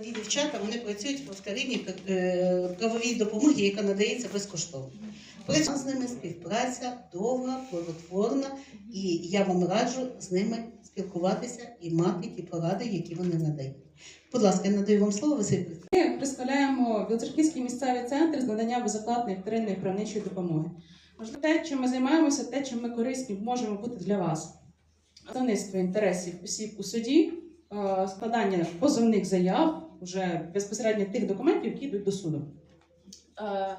молоді дівчата вони працюють в вторинній е, правовій допомоги, яка надається безкоштовно. Працює з ними співпраця довга, плодотворна, і я вам раджу з ними спілкуватися і мати ті поради, які вони надають. Будь ласка, я надаю вам слово, Василь. Ми представляємо Білоцерківський місцевий центр з надання безоплатної вторинної правничої допомоги. Можливо, те, чим ми займаємося, те, чим ми корисні можемо бути для вас. Представництво інтересів осіб у суді, е, складання позовних заяв, вже безпосередньо тих документів, які йдуть до суду. Е,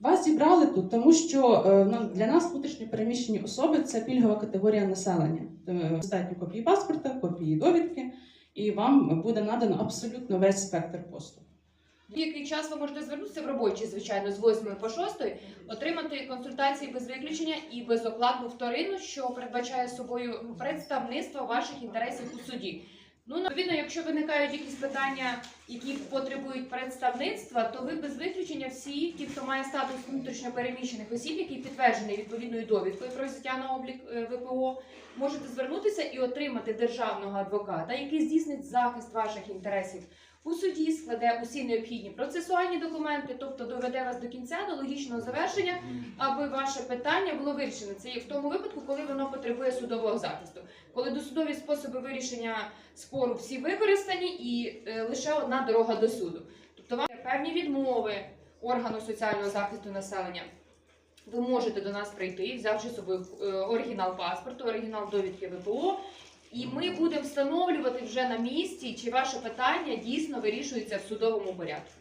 Вас зібрали тут, тому що ну, для нас внутрішньо переміщені особи це пільгова категорія населення. Е, Достатньо копії паспорта, копії довідки, і вам буде надано абсолютно весь спектр послуг. В який час ви можете звернутися в робочий, звичайно, з 8 по 6, отримати консультації без виключення і безоплатну вторинну, що передбачає собою представництво ваших інтересів у суді. Ну, відповідно, якщо виникають якісь питання, які потребують представництва, то ви без виключення всі, ті, хто має статус внутрішньо переміщених осіб, який підтверджений відповідною довідкою про взяття на облік е, ВПО, можете звернутися і отримати державного адвоката, який здійснить захист ваших інтересів у суді складе усі необхідні процесуальні документи, тобто доведе вас до кінця до логічного завершення, аби ваше питання було вирішено. Це є в тому випадку, коли воно потребує судового захисту. Коли досудові способи вирішення спору всі використані, і е, лише одна дорога до суду. Тобто вам є певні відмови органу соціального захисту населення. Ви можете до нас прийти, взявши з собою е, оригінал паспорту, оригінал довідки ВПО, і ми будемо встановлювати вже на місці, чи ваше питання дійсно вирішується в судовому порядку.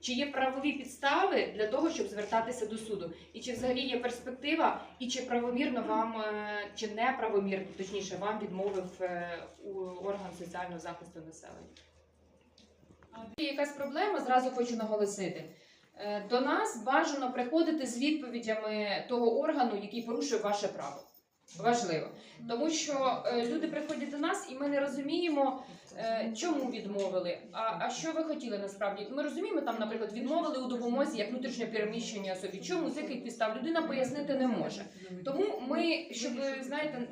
Чи є правові підстави для того, щоб звертатися до суду? І чи взагалі є перспектива, і чи правомірно вам, е, чи неправомірно, точніше, вам відмовив е, орган соціального захисту населення? Є якась проблема, зразу хочу наголосити. Е, До нас бажано приходити з відповідями того органу, який порушує ваше право. Важливо. Тому що е, люди приходять до нас, і ми не розуміємо, е, чому відмовили. А, а що ви хотіли насправді? Ми розуміємо, там, наприклад, відмовили у допомозі як внутрішньо переміщення особі. Чому з яких підстав людина пояснити не може. Тому ми, щоб знаєте,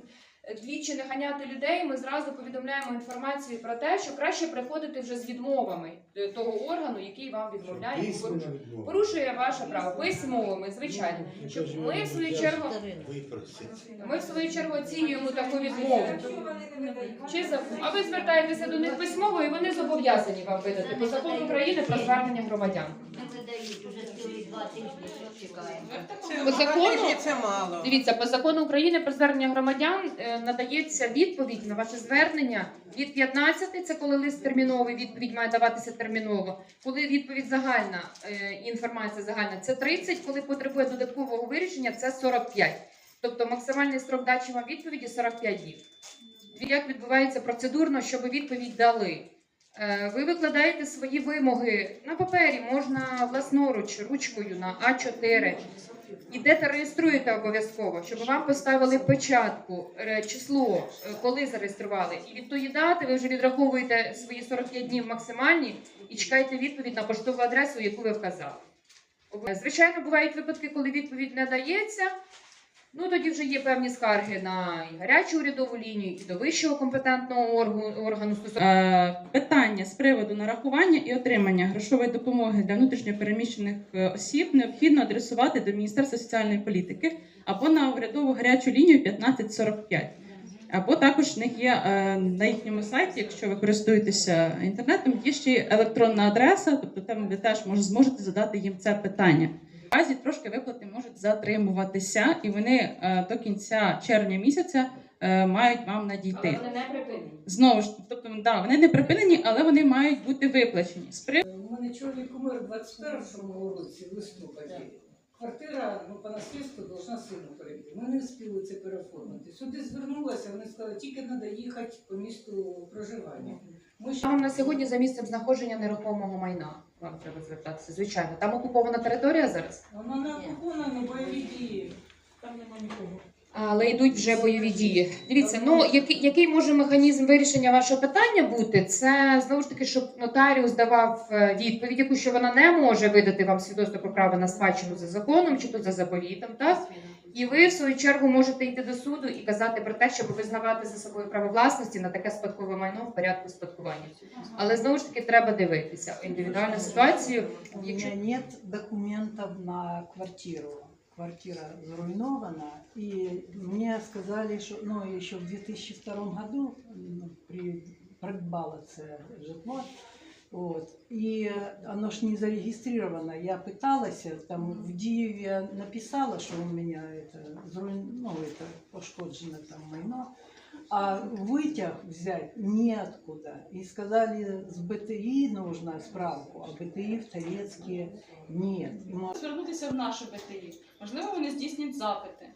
двічі не ганяти людей, ми зразу повідомляємо інформацію про те, що краще приходити вже з відмовами е, того органу, який вам відмовляє порушує. Порушує ваше право письмовими, звичайно. Щоб ми в свою чергу ми в свою чергу оцінюємо таку відмову. Чи за а ви звертаєтеся до них письмово, і вони зобов'язані вам видати по закону України про звернення громадян. Не видають, уже два тижні що чекаємо. По закону? це мало. Дивіться, по закону України про звернення громадян е, надається відповідь на ваше звернення від 15, це коли лист терміновий, відповідь має даватися терміново. Коли відповідь загальна, е, інформація загальна, це 30, коли потребує додаткового вирішення, це 45. Тобто максимальний строк дачі вам відповіді 45 днів. Як відбувається процедурно, щоб відповідь дали? Е, Ви викладаєте свої вимоги на папері, можна власноруч, ручкою на А4. Ідете, реєструєте обов'язково, щоб вам поставили печатку, е, число, е, коли зареєстрували. І від тої дати ви вже відраховуєте свої 45 днів максимальні і чекаєте відповідь на поштову адресу, яку ви вказали. Звичайно, бувають випадки, коли відповідь не дається. Ну тоді вже є певні скарги на і гарячу урядову лінію, і до вищого компетентного органу. Е, Питання з приводу нарахування і отримання грошової допомоги для внутрішньопереміщених е, осіб необхідно адресувати до Міністерства соціальної політики або на урядову гарячу лінію 1545. Або також в них є е, на їхньому сайті, якщо ви користуєтеся інтернетом, є ще електронна адреса, тобто там ви теж зможете задати їм це питання. В разі трошки виплати можуть затримуватися, і вони е, до кінця червня місяця е, мають вам Але надійти. вони не припинені. Знову ж, тобто, да, вони не припинені, але вони мають бути виплачені. У мене чоловік умер у 21-му році, в листопаді. Квартира ну, по наслідству должна сину перейти. Ми не встигли це переоформити. Сюди звернулася, вони сказали, тільки треба їхати по місту проживання. Ми ще на сьогодні за місцем знаходження нерухомого майна. Вам треба звертатися. Звичайно, там окупована територія зараз, вона не окупована, але бойові дії. Там нема нікого. але йдуть вже бойові дії. Дивіться, ну який, який може механізм вирішення вашого питання бути? Це знову ж таки, щоб нотаріус давав е, відповідь, яку що вона не може видати вам свідоцтво про право на спадщину за законом чи то за заповітом, так? І ви, в свою чергу, можете йти до суду і казати про те, щоб визнавати за собою право власності на таке спадкове майно в порядку спадкування. Але знову ж таки треба дивитися індивідуальну ситуацію. У Якщо меня нет документов на квартиру. Квартира зруйнована, и мне сказали, что ну, еще в 2002 году м, при, придбала це житло. От. І оно ж не зарегистрировано. Я пыталась, там в Дієві я написала, що у мене это, зруйн... ну, это, пошкоджено там майно. А вытяг взять неоткуда. И сказали, с БТИ нужно справку, а БТИ в Торецке нет. И мы Звернутися в нашу БТІ. Можливо, вони здійснять запити е,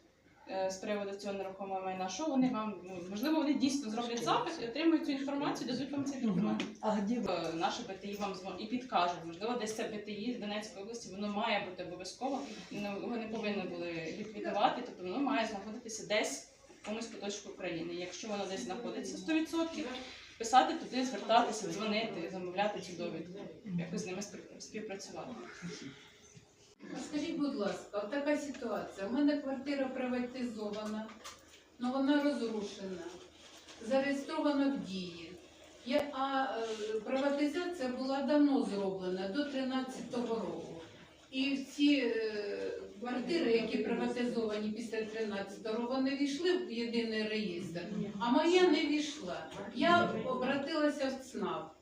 з приводу цього нерухомого майна. Що вони вам ну, можливо, вони дійсно зроблять запит і отримують цю інформацію, дадуть вам цей документ. А где? Е, Наше БТІ вам дзвонить і підкажуть. Можливо, десь це БТІ з Донецької області воно має бути обов'язково. Ну, Його не повинні були ліквідувати, тобто воно має знаходитися десь в якомусь куточку України. Якщо воно десь знаходиться 100%, писати туди, звертатися, дзвонити, замовляти ці довідки, якось з ними спів- співпрацювати. Скажіть, будь ласка, така ситуація. У мене квартира приватизована, але вона розрушена, зареєстрована в дії. Я, а е, приватизація була давно зроблена, до 13-го року. І всі е, квартири, які приватизовані після 13-го року, вони війшли в єдиний реєстр, а моя не війшла. Я обратилася в ЦНАП.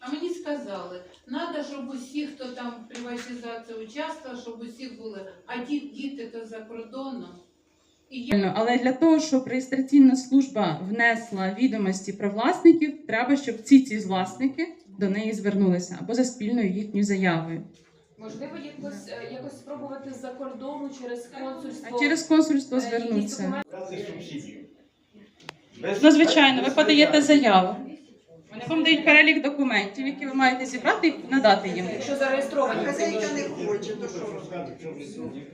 А мені сказали, треба, щоб усі, хто там в приватизації участвував, щоб усі були, а ті діти то за кордоном. І я Але для того, щоб реєстраційна служба внесла відомості про власників, треба, щоб ці ці власники до неї звернулися або за спільною їхньою заявою. можливо якось е, якось спробувати з-за кордону через консульство. А через консульство е, звернутися. Без- Ну, звичайно, ви подаєте заяву. Вони вам дають перелік документів, які ви маєте зібрати і надати їм. Якщо зареєстровані. Хазяйка не хоче, то що робити?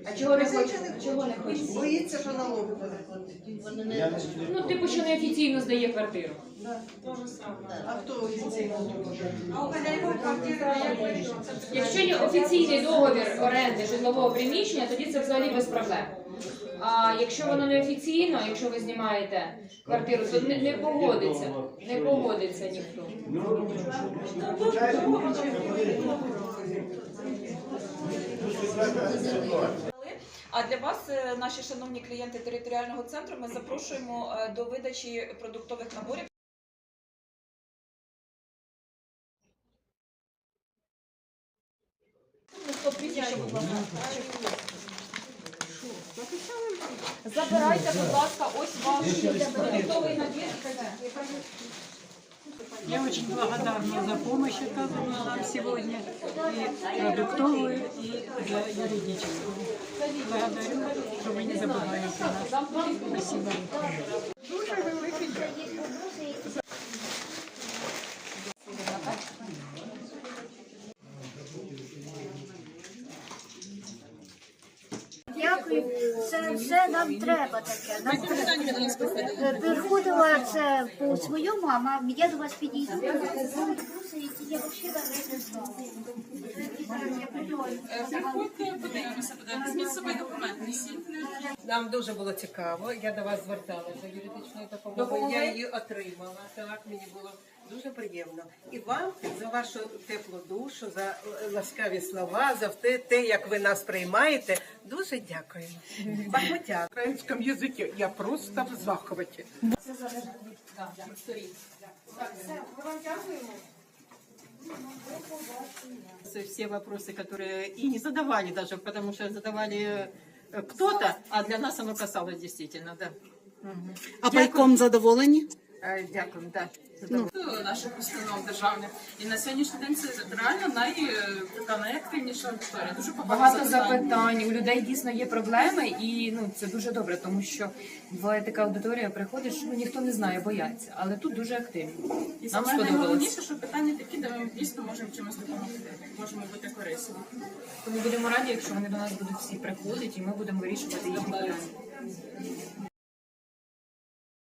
А чого не хочуть? Хазяйка не Чого не хоче. Боїться, що налоги буде платити. Ну, типу, що неофіційно здає квартиру. А хто офіційно А у може? Якщо є офіційний договір оренди житлового приміщення, тоді це взагалі без проблем. А якщо воно не офіційно, якщо ви знімаєте квартиру, то не, не погодиться. Не погодиться ніхто. Ну, А для вас, е, наші шановні клієнти територіального центру, ми запрошуємо е, до видачі продуктових наборів. Забирайте, будь ласка, ось ваш готовий набір. Я очень благодарна за помощь, оказанную нам сегодня, и продуктовую, и за юридическую. Благодарю, что вы не забываете нас. Спасибо. Дякую, це, нам треба таке. Нам треба. Е, Приходила це по своєму, а мам, я до вас підійду. Я взагалі навіть не знала. Я придумала. Приходьте, подивимося, подивимося. Візьміть з собою документи. Нам дуже було цікаво. Я до вас зверталася юридичною допомогою. Я її отримала. Так, мені було дуже приємно. І вам за вашу теплу душу, за ласкаві слова, за те, те, як ви нас приймаєте. Дуже дякую. Бахмутя. украинском языке. Я просто в захвате. Все вопросы, которые и не задавали даже, потому что задавали э, кто-то, а для нас оно касалось действительно, да. А пайком задоволені? Е, Дякую, да. наших установ державних. І на сьогоднішній день це реально най, така найактивніша аудиторія. Дуже Багато запитань. У людей дійсно є проблеми, і ну це дуже добре, тому що буває така аудиторія, приходиш, ну ніхто не знає, бояться, але тут дуже активні. І Нам саме найголовніше, що питання такі, де ми дійсно можемо чимось допомогти. Можемо бути корисними. Тому будемо раді, якщо вони до нас будуть всі приходити, і ми будемо вирішувати їхні питання.